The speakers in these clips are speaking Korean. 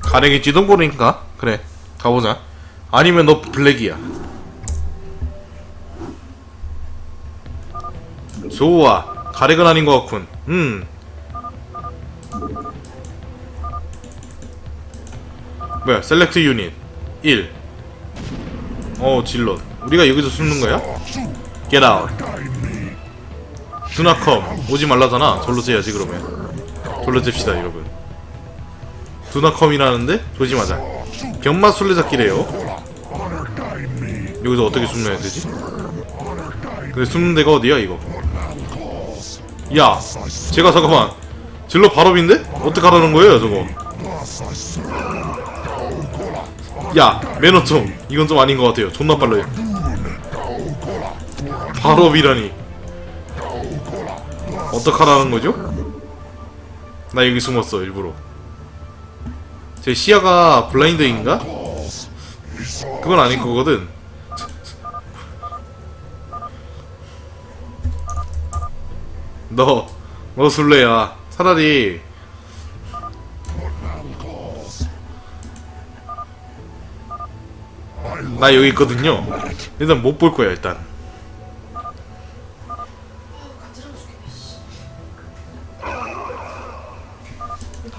가랭이 찌동거리니까 그래 가보자. 아니면 너 블랙이야. 좋아 가렉은 아닌 것 같군. 음. 뭐야 셀렉트 유닛. 1 어, 질럿. 우리가 여기서 숨는 거야? Get out. 두나컴. 오지 말라잖아. 절로 째야지, 그러면. 절로 잽시다, 여러분. 두나컴이라는데? 조심하자. 병맛 술래잡기래요. 여기서 어떻게 숨어야 되지? 근데 숨는 데가 어디야, 이거? 야! 제가 잠깐만. 질럿 발업인데? 어떡하라는 거예요, 저거? 야 매너 좀 이건 좀 아닌 것 같아요 존나 빨라요 발업이라니 어떡하라는 거죠? 나 여기 숨었어 일부러 제 시야가 블라인드인가? 그건 아닐 거거든 너, 너 술래야 차라리 나 여기 있거든요. 일단 못 볼 거야 일단.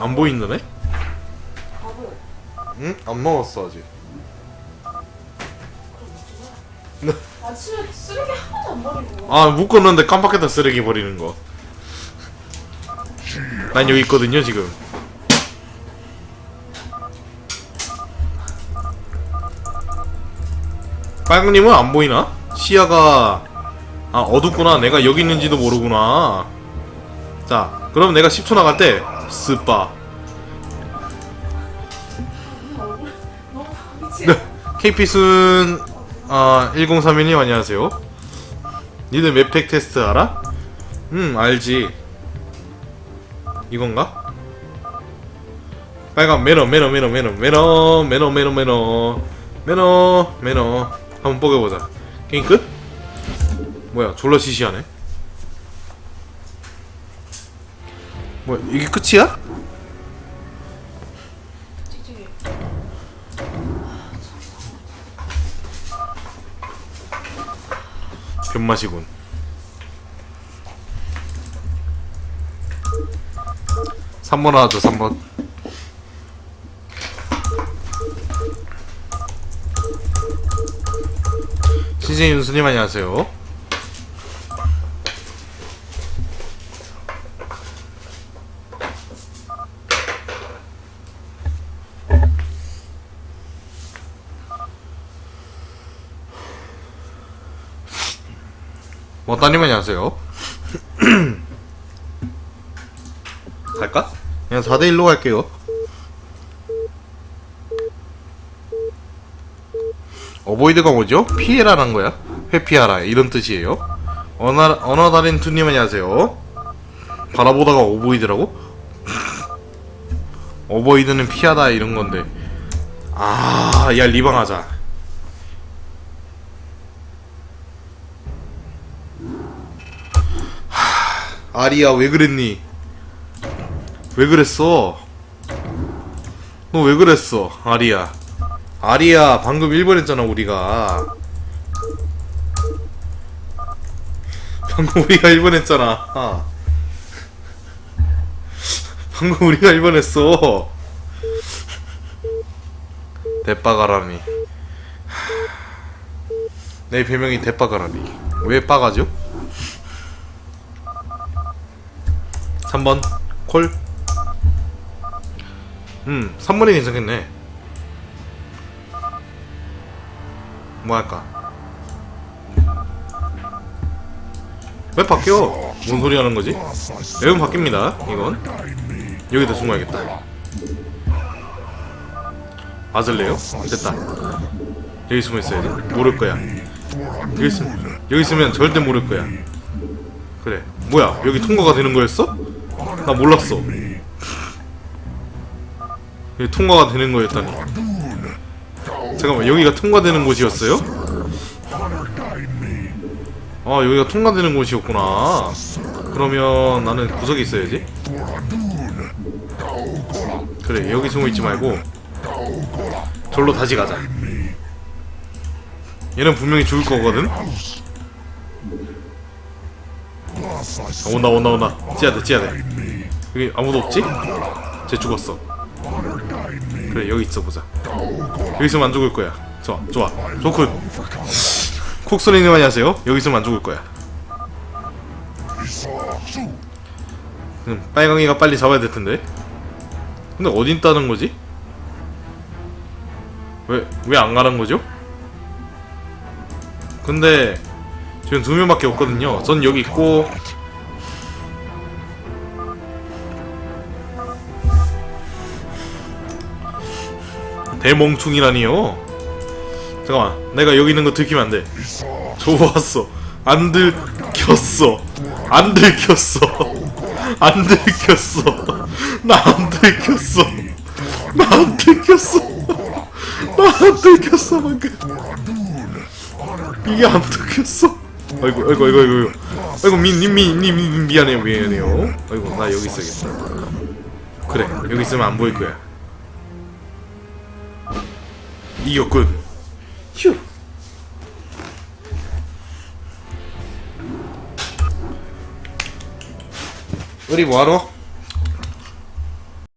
안 보인다네? 응? 안 먹었어 아직. 아침에 쓰레기 하나도 안 버리고. 아 묶었는데 깜빡했다 쓰레기 버리는 거. 난 여기 있거든요 지금. 빨강님은 안 보이나? 시야가 아 어둡구나. 내가 여기 있는지도 모르구나. 자, 그럼 내가 10초 나갈 때 보이지? 네, KP순 아 1031님 안녕하세요. 니들 맵팩 테스트 알아? 음 알지. 이건가? 빨간 매너 매너 매너 매너 매너 매너 매너 매너 매너 매너 한번 뽀개보자. 게임 끝? 뭐야 졸라 시시하네. 뭐야 이게 끝이야? 변맛이군. 삼번 하죠, 3번. 신생 윤수님 안녕하세요. 뭐 따님 안녕하세요. 갈까? 그냥 4대 1로 갈게요. 어보이드가 뭐죠? 피해라는 거야? 회피하라 이런 뜻이에요. 언어 언어 달인 투님 안녕하세요. 바라보다가 오보이드라고? 오보이드는 피하다 이런 건데. 아, 야 리방하자. 아리야 왜 그랬니? 왜 그랬어? 너 왜 그랬어, 아리야? 아리야 방금 1번 했잖아 우리가. 방금 우리가 1번 했잖아. 아. 방금 우리가 1번 했어. 대빠가라니. 내 별명이 대빠가라니. 왜 빠가죠? 3번 콜. 음, 3번이 괜찮겠네. 뭐 할까? 왜 바뀌어? 뭔 소리 하는 거지? 매운 바뀝니다. 이건 여기다 숨어야겠다. 맞을래요? 됐다. 여기 숨어 있어야지. 모를 거야. 여기 있 여기 있으면 절대 모를 거야. 그래. 뭐야? 여기 통과가 되는 거였어? 나 몰랐어. 여기 통과가 되는 거였다니. 잠깐만, 여기가 통과되는 곳이었어요? 아 여기가 통과되는 곳이었구나 그러면 나는 구석에 있어야지 그래 여기 숨어있지 말고 절로 다시 가자 얘는 분명히 죽을 거거든 아, 온다 온다 온다 찌야 돼 찌야 돼 여기 아무도 없지? 쟤 죽었어. 그래 여기 있어 보자. 여기 있으면 안 죽을 거야. 좋아 좋아. 좋군. 콕소리님 안녕하세요. 여기 있으면 안 죽을 거야. 음, 빨강이가 빨리 잡아야 될 텐데. 근데 어디 있다는 거지? 왜 왜 안 가는 거죠? 근데 지금 두 명밖에 없거든요. 전 여기 있고 대멍충이라니요? 잠깐만 내가 여기 있는 거 들키면 안돼. 좋았어. 안 들켰어. 안 들켰어. 안 들켰어. 나 안 들켰어. 나 안 들켰어. 나 안 들켰어 방금. 이게 안 들켰어. 아이고 아이고 아이고 아이고 아이고. 미미미미 미안해요 미안해요. 아이고 나 여기 있어야겠다. 그래 여기 있으면 안 보일 거야 이겼군 휴 우리 뭐하러?